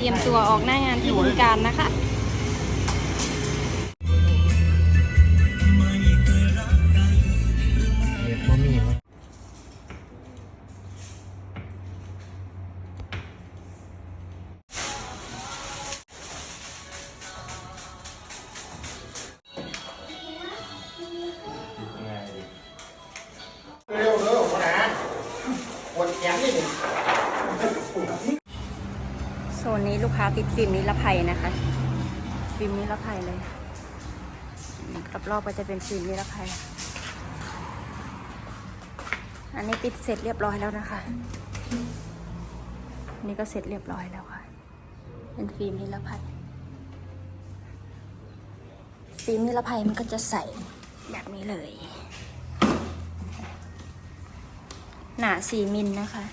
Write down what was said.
ตรียมตัวออกหน้างานที่บึงการนะคะเห็ดบ่มีครับเร็วเร็วนะกดแขนนี่ โซนนี้ลูกค้าติดฟิล์มนิรภัยนะคะ ฟิล์มนิรภัยเลยรอบๆก็จะเป็นฟิล์มนิรภัย อันนี้ติดเสร็จเรียบร้อยแล้วนะคะนนี้ก็เสร็จเรียบร้อยแล้วค่ะ เป็นฟิล์มนิรภัย ฟิล์มนิรภัยมันก็จะใสแบบนี้เลย หนาสี่มิลนะคะ